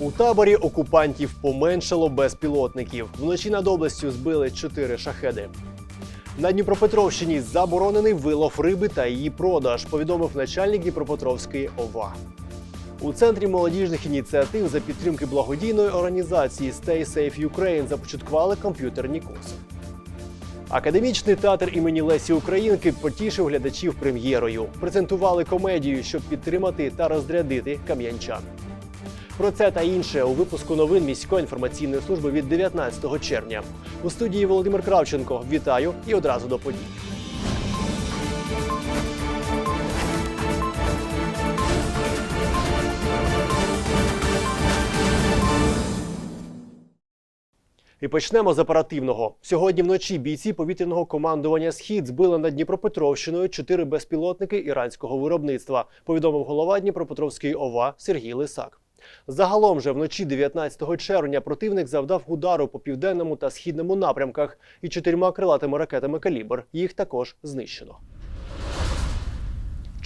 У таборі окупантів поменшало безпілотників. Вночі над областю збили чотири шахеди. На Дніпропетровщині заборонений вилов риби та її продаж, повідомив начальник Дніпропетровської ОВА. У центрі молодіжних ініціатив за підтримки благодійної організації Stay Safe Ukraine започаткували комп'ютерні курси. Академічний театр імені Лесі Українки потішив глядачів прем'єрою. Презентували комедію, щоб підтримати та розрядити кам'янчан. Про це та інше у випуску новин міської інформаційної служби від 19 червня. У студії Володимир Кравченко. Вітаю і одразу до подій. І почнемо з оперативного. Сьогодні вночі бійці повітряного командування Схід збили над Дніпропетровщиною чотири безпілотники іранського виробництва. Повідомив голова Дніпропетровської ОВА Сергій Лисак. Загалом же вночі 19 червня противник завдав удару по південному та східному напрямках і чотирма крилатими ракетами калібр. Їх також знищено.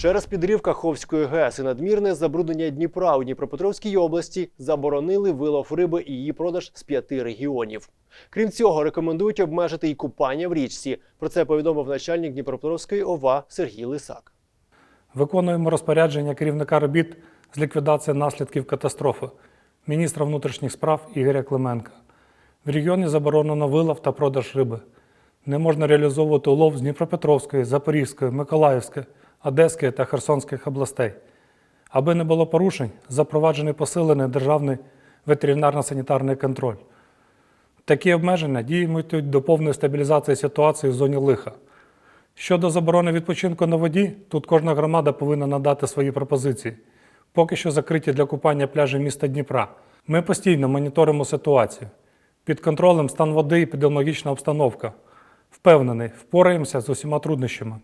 Через підрив Каховської ГЕС і надмірне забруднення Дніпра у Дніпропетровській області заборонили вилов риби і її продаж з п'яти регіонів. Крім цього, рекомендують обмежити і купання в річці. Про це повідомив начальник Дніпропетровської ОВА Сергій Лисак. Виконуємо розпорядження керівника робіт з ліквідації наслідків катастрофи міністра внутрішніх справ Ігоря Клименка. В регіоні заборонено вилов та продаж риби. Не можна реалізовувати улов з Дніпропетровської, Запорізької, Миколаївської, Одеської та Херсонських областей. Аби не було порушень, запроваджений посилений державний ветеринарно-санітарний контроль. Такі обмеження діятимуть до повної стабілізації ситуації в зоні лиха. Щодо заборони відпочинку на воді, тут кожна громада повинна надати свої пропозиції. Поки що закриті для купання пляжі міста Дніпра. Ми постійно моніторимо ситуацію. Під контролем стан води і епідеміологічна обстановка. Впевнений, впораємося з усіма труднощами.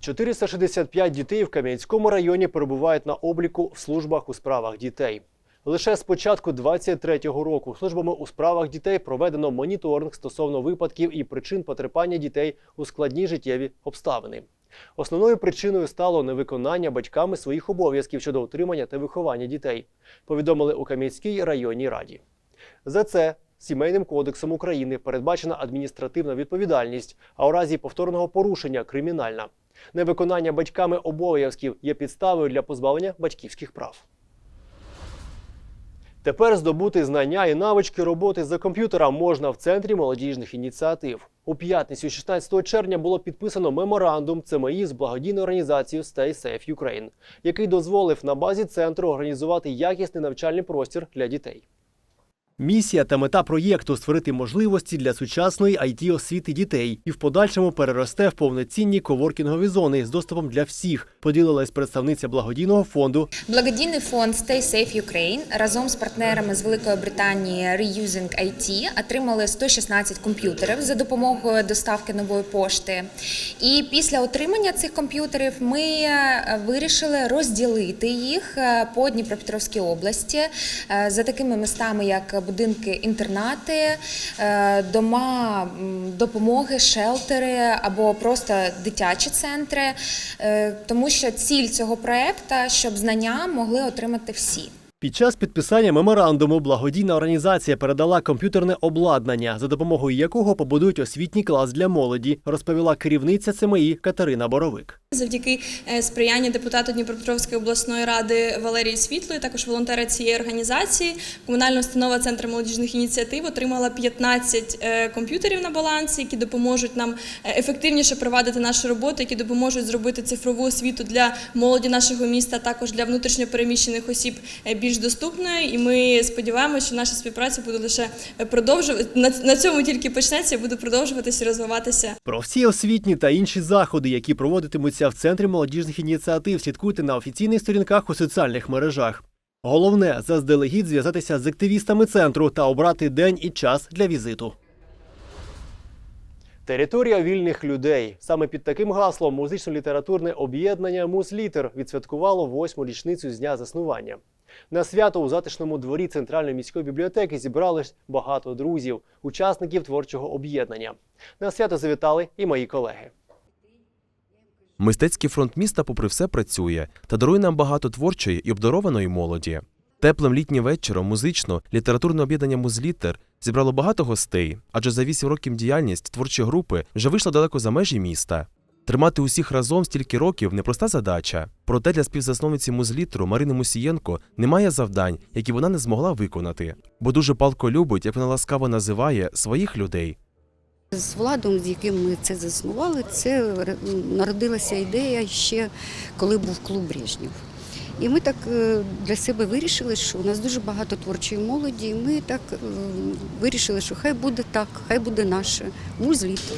465 дітей в Кам'янському районі перебувають на обліку в службах у справах дітей. Лише з початку 23-го року службами у справах дітей проведено моніторинг стосовно випадків і причин потерпання дітей у складні життєві обставини. Основною причиною стало невиконання батьками своїх обов'язків щодо утримання та виховання дітей, повідомили у Кам'янській районній раді. За це Сімейним кодексом України передбачена адміністративна відповідальність, а у разі повторного порушення кримінальна. Невиконання батьками обов'язків є підставою для позбавлення батьківських прав. Тепер здобути знання і навички роботи за комп'ютером можна в центрі молодіжних ініціатив. У п'ятницю, 16 червня, було підписано меморандум ЦМІ з благодійною організацією Stay Safe Ukraine, який дозволив на базі центру організувати якісний навчальний простір для дітей. Місія та мета проєкту створити можливості для сучасної it освіти дітей і в подальшому переросте в повноцінні коворкінгові зони з доступом для всіх. Поділилась представниця благодійного фонду Благодійний фонд Stay Safe Ukraine разом з партнерами з Великої Британії Reusing IT отримали 116 комп'ютерів за допомогою доставки нової пошти. І після отримання цих комп'ютерів ми е, вирішили розділити їх е, по Дніпропетровській області е, за такими містами, як будинки інтернати, е, дома допомоги, шелтери або просто дитячі центри, Е, тому що ціль цього проекту, щоб знання могли отримати всі. Під час підписання меморандуму благодійна організація передала комп'ютерне обладнання, за допомогою якого побудують освітній клас для молоді, розповіла керівниця ЦМІ Катерина Боровик. Завдяки е, сприянню депутата Дніпропетровської обласної ради Валерії Світлої, також волонтера цієї організації, комунальна установа Центр молодіжних ініціатив отримала 15 е, комп'ютерів на балансі, які допоможуть нам е, ефективніше провадити нашу роботу, які допоможуть зробити цифрову освіту для молоді нашого міста, також для внутрішньопереміщених осіб е, більш доступною. І ми сподіваємося, що наша співпраця буде лише продовжувати на, цьому тільки почнеться і буде продовжуватися розвиватися. Про всі освітні та інші заходи, які проводитимуться в центрі молодіжних ініціатив, слідкуйте на офіційних сторінках у соціальних мережах. Головне заздалегідь зв'язатися з активістами центру та обрати день і час для візиту. Територія вільних людей. Саме під таким гаслом музично-літературне об'єднання Муслітер відсвяткувало восьму річницю з дня заснування. На свято у затишному дворі центральної міської бібліотеки зібрались багато друзів, учасників творчого об'єднання. На свято завітали і мої колеги. Мистецький фронт міста, попри все, працює та дарує нам багато творчої і обдарованої молоді. Теплим літнім вечором музично літературне об'єднання Музлітер зібрало багато гостей, адже за вісім років діяльність творчої групи вже вийшла далеко за межі міста. Тримати усіх разом стільки років непроста задача. Проте для співзасновниці музлітру Марини Мусієнко немає завдань, які вона не змогла виконати, бо дуже палко любить, як вона ласкаво називає своїх людей. З владом, з яким ми це заснували, це народилася ідея ще коли був клуб Брежнєв. І ми так е, для себе вирішили, що у нас дуже багато творчої молоді, і ми так е, вирішили, що хай буде так, хай буде наше музліто,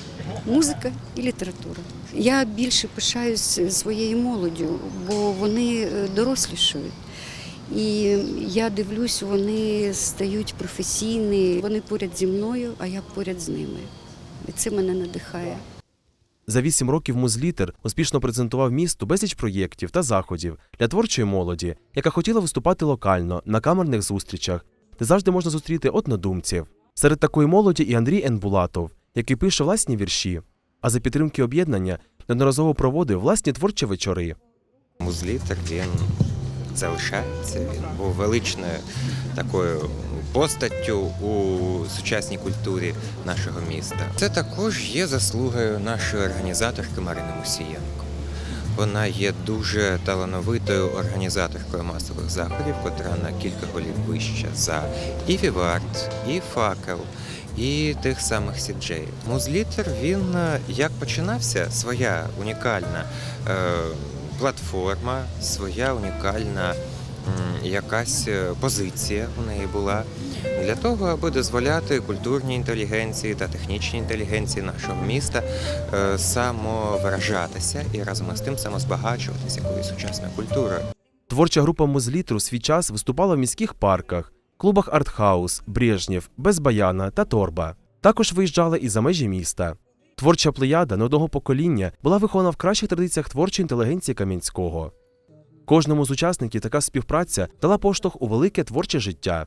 музика і література. Я більше пишаюсь своєю молоддю, бо вони е, дорослішають. І я дивлюсь, вони стають професійні, вони поряд зі мною, а я поряд з ними. І це мене надихає. За вісім років Музлітер успішно презентував місту безліч проєктів та заходів для творчої молоді, яка хотіла виступати локально на камерних зустрічах, де завжди можна зустріти однодумців. Серед такої молоді і Андрій Енбулатов, який пише власні вірші, а за підтримки об'єднання неодноразово проводив власні творчі вечори. Музлітер він залишається. Він був величною такою постаттю у сучасній культурі нашого міста. Це також є заслугою нашої організаторки Марини Мусієнко. Вона є дуже талановитою організаторкою масових заходів, котра на кілька голів вища за і Вівард, і факел, і тих самих сіджеїв. Музлітер він е, як починався, своя унікальна е, платформа, своя унікальна якась е, позиція у неї була для того, аби дозволяти культурній інтелігенції та технічній інтелігенції нашого міста е, самовиражатися і разом із тим самозбагачуватися якоюсь сучасною культурою. Творча група Музлітру свій час виступала в міських парках, клубах Артхаус, Брежнєв, Безбаяна та Торба. Також виїжджали і за межі міста. Творча плеяда не одного покоління була вихована в кращих традиціях творчої інтелігенції Кам'янського. Кожному з учасників така співпраця дала поштовх у велике творче життя.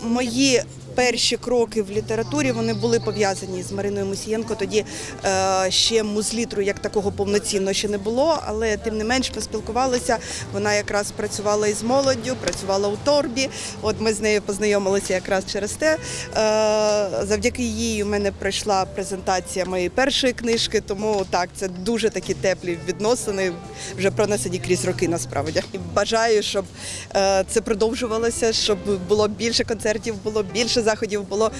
Мої перші кроки в літературі вони були пов'язані з Мариною Мусієнко. Тоді е, ще музлітру як такого повноцінно ще не було, але тим не менш поспілкувалися. Вона якраз працювала із молоддю, працювала у торбі. От ми з нею познайомилися якраз через те. Е, завдяки їй у мене пройшла презентація моєї першої книжки, тому так це дуже такі теплі відносини, вже пронесені крізь роки насправді. І бажаю, щоб е, це продовжувалося, щоб було більше концертів, було більше заходів, було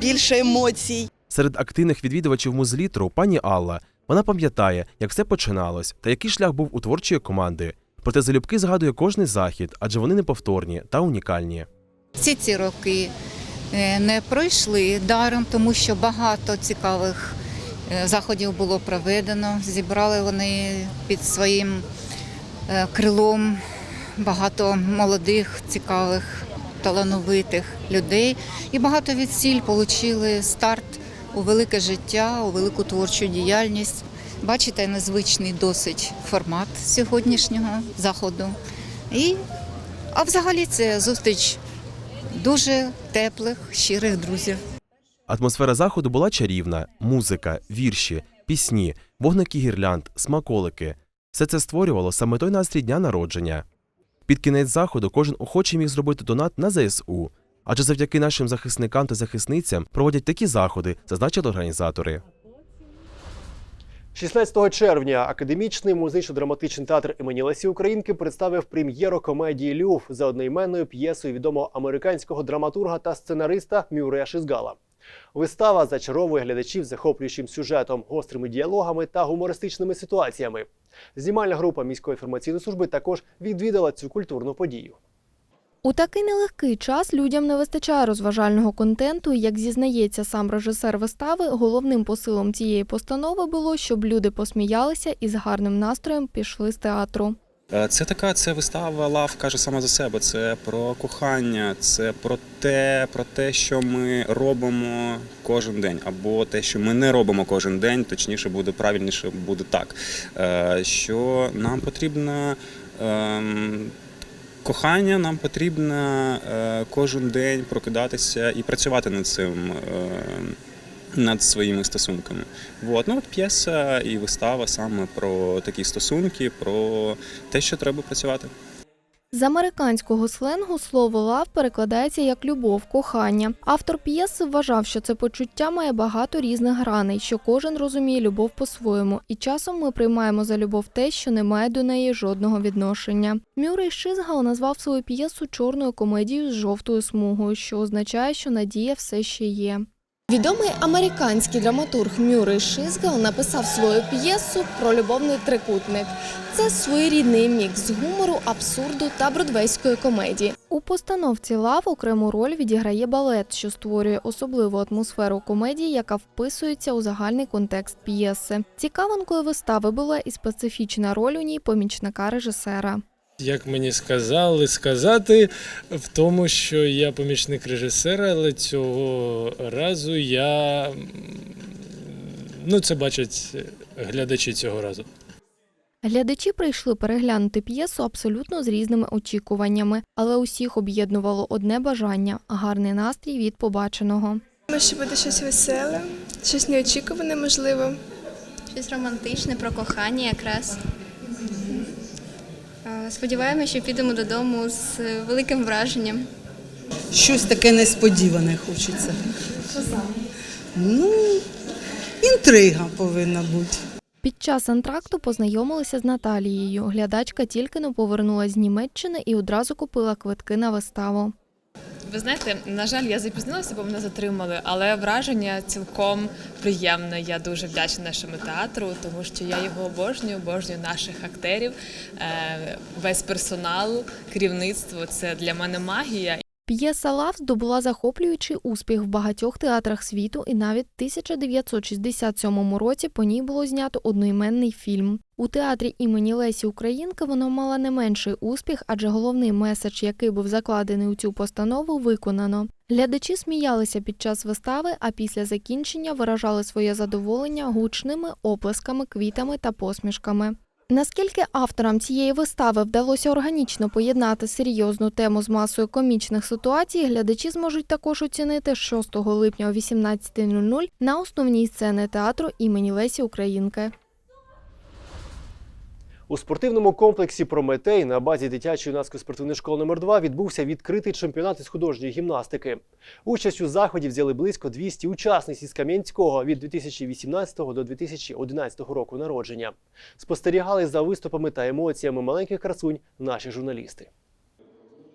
більше емоцій. Серед активних відвідувачів музлітру пані Алла. Вона пам'ятає, як все починалось та який шлях був у творчої команди. Проте залюбки згадує кожний захід, адже вони неповторні та унікальні. Всі ці роки е, не пройшли даром, тому що багато цікавих е, заходів було проведено. Зібрали вони під своїм е, крилом багато молодих, цікавих, талановитих людей. І багато від сіль отримали старт у велике життя, у велику творчу діяльність. Бачите, незвичний досить формат сьогоднішнього заходу. І, а взагалі це зустріч дуже теплих, щирих друзів. Атмосфера заходу була чарівна: музика, вірші, пісні, вогники гірлянд, смаколики. Все це створювало саме той настрій дня народження. Під кінець заходу кожен охочий міг зробити донат на ЗСУ. Адже завдяки нашим захисникам та захисницям проводять такі заходи, зазначили організатори. 16 червня академічний музично-драматичний театр імені Лесі Українки представив прем'єру комедії Люф за одноіменною п'єсою відомого американського драматурга та сценариста Мюррея Шизгала. Вистава зачаровує глядачів захоплюючим сюжетом, гострими діалогами та гумористичними ситуаціями. Знімальна група міської інформаційної служби також відвідала цю культурну подію. У такий нелегкий час людям не вистачає розважального контенту. Як зізнається сам режисер вистави, головним посилом цієї постанови було, щоб люди посміялися і з гарним настроєм пішли з театру. Е, Це така це вистава Лав каже сама за себе. Це про кохання, це про те, про те, що ми робимо кожен день, або те, що ми не робимо кожен день, точніше буде правильніше буде так. е, Що нам потрібно ем, кохання, нам потрібно е, кожен день прокидатися і працювати над цим. Над своїми стосунками. Вот. Ну, от п'єса і вистава саме про такі стосунки, про те, що треба працювати. З американського сленгу слово лав перекладається як любов, кохання. Автор п'єси вважав, що це почуття має багато різних граней, що кожен розуміє любов по-своєму, і часом ми приймаємо за любов те, що не має до неї жодного відношення. Мюррей Шизгал назвав свою п'єсу чорною комедією з жовтою смугою, що означає, що надія все ще є. Відомий американський драматург Мюррей Шизгал написав свою п'єсу про любовний трикутник. Це своєрідний мікс гумору, абсурду та бродвейської комедії. У постановці лав окрему роль відіграє балет, що створює особливу атмосферу комедії, яка вписується у загальний контекст п'єси. Цікавинкою вистави була і специфічна роль у ній помічника режисера. Як мені сказали сказати, в тому, що я помічник режисера, але цього разу я. Ну, це бачать глядачі цього разу. Глядачі прийшли переглянути п'єсу абсолютно з різними очікуваннями, але усіх об'єднувало одне бажання гарний настрій від побаченого. Думаю, що буде щось веселе, щось неочікуване, можливо. Щось романтичне про кохання якраз. Сподіваємося, що підемо додому з великим враженням. Щось таке несподіване хочеться. Ну, інтрига повинна бути. Під час антракту познайомилися з Наталією. Глядачка тільки но повернулася з Німеччини і одразу купила квитки на виставу. Ви знаєте, на жаль, я запізнилася, бо мене затримали, але враження цілком приємне. Я дуже вдячна нашому театру, тому що я його обожнюю, обожнюю наших актерів, е, весь персонал, керівництво. Це для мене магія. П'єса Лав здобула захоплюючий успіх в багатьох театрах світу, і навіть в 1967 році по ній було знято одноіменний фільм. У театрі імені Лесі Українки вона мала не менший успіх, адже головний меседж, який був закладений у цю постанову, виконано. Глядачі сміялися під час вистави, а після закінчення виражали своє задоволення гучними оплесками, квітами та посмішками. Наскільки авторам цієї вистави вдалося органічно поєднати серйозну тему з масою комічних ситуацій, глядачі зможуть також оцінити 6 липня о 18.00 на основній сцені театру імені Лесі Українки. У спортивному комплексі Прометей на базі дитячої юнацької спортивної школи номер 2 відбувся відкритий чемпіонат із художньої гімнастики. Участь у заході взяли близько 200 учасниць із Кам'янського від 2018 до 2011 року народження. Спостерігали за виступами та емоціями маленьких красунь наші журналісти.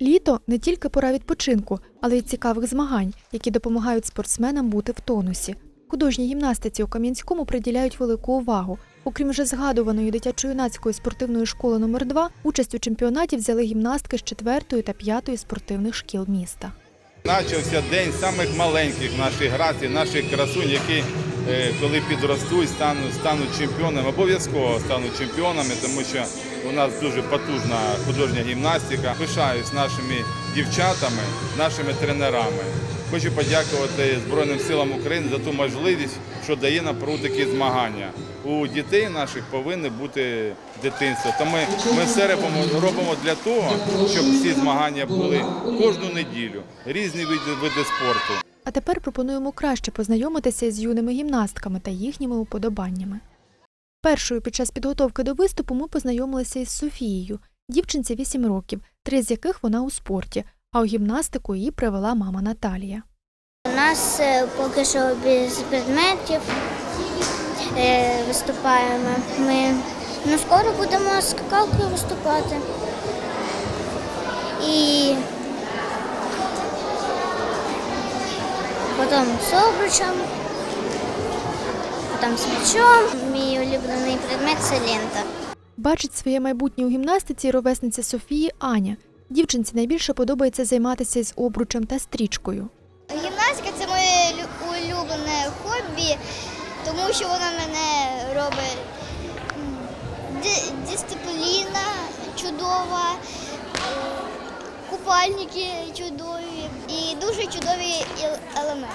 Літо не тільки пора відпочинку, але й цікавих змагань, які допомагають спортсменам бути в тонусі. Художній гімнастиці у Кам'янському приділяють велику увагу. Окрім вже згадуваної дитячо-юнацької спортивної школи номер 2 участь у чемпіонаті взяли гімнастки з 4 та 5 спортивних шкіл міста. Почався день самих маленьких наших грацій, наших красунь, які е, коли підростуть, стануть, стануть чемпіонами, обов'язково стануть чемпіонами, тому що у нас дуже потужна художня гімнастика. Пишаюсь нашими дівчатами, нашими тренерами. Хочу подякувати Збройним силам України за ту можливість, що дає нам про такі змагання. У дітей наших повинно бути дитинство. Тому ми все робимо, робимо для того, щоб ці змагання були кожну неділю, різні види, види спорту. А тепер пропонуємо краще познайомитися з юними гімнастками та їхніми уподобаннями. Першою під час підготовки до виступу ми познайомилися із Софією. Дівчинці 8 років, три з яких вона у спорті, а у гімнастику її привела мама Наталія. У нас е, поки що без предметів е, виступаємо. Ми ну, скоро будемо з скакалкою виступати. І потім з обручем, потім з м'ячом. Мій улюблений предмет це лента. Бачить своє майбутнє у гімнастиці ровесниця Софії Аня. Дівчинці найбільше подобається займатися з обручем та стрічкою. Гімнастика це моє улюблене хобі, тому що вона мене робить дисципліна чудова, купальники чудові і дуже чудові елементи.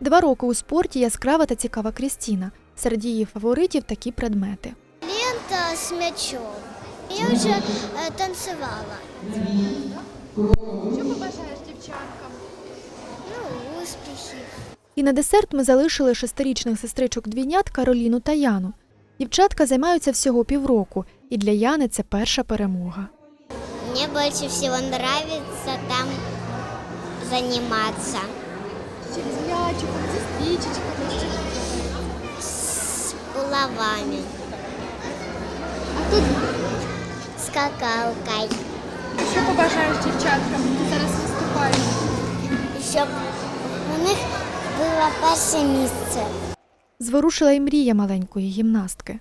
Два роки у спорті яскрава та цікава Крістіна. Серед її фаворитів такі предмети. Лента з м'ячом. Я вже е, танцювала. Що побажаєш дівчаткам? Ну, успіхів. І на десерт ми залишили шестирічних сестричок двійнят Кароліну та Яну. Дівчатка займаються всього півроку, і для Яни це перша перемога. Мне больше всего нравится там заниматься. З м'ячиком, зі стрічечками. С булавами, А тут скакалкой. що побажаєш дівчаткам, які зараз виступають? Щоб у них було перше місце. Зворушила й мрія маленької гімнастки.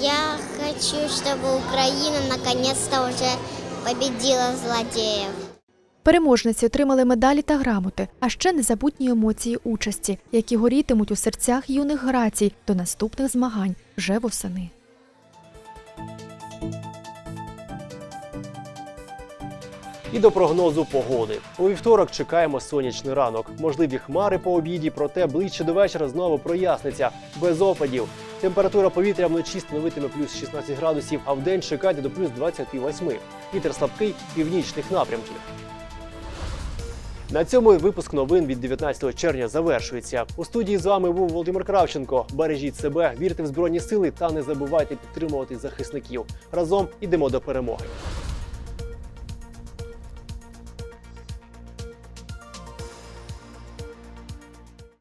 Я хочу, чтобы Украина наконец-то уже победила злодеев. Переможниці отримали медалі та грамоти, а ще незабутні емоції участі, які горітимуть у серцях юних грацій до наступних змагань вже восени. І до прогнозу погоди. У вівторок чекаємо сонячний ранок. Можливі хмари по обіді, проте ближче до вечора знову проясниться без опадів. Температура повітря вночі становитиме плюс 16 градусів, а вдень чекайте до плюс 28. Вітер слабкий північних напрямків. На цьому випуск новин від 19 червня завершується. У студії з вами був Володимир Кравченко. Бережіть себе, вірте в збройні сили та не забувайте підтримувати захисників. Разом ідемо до перемоги.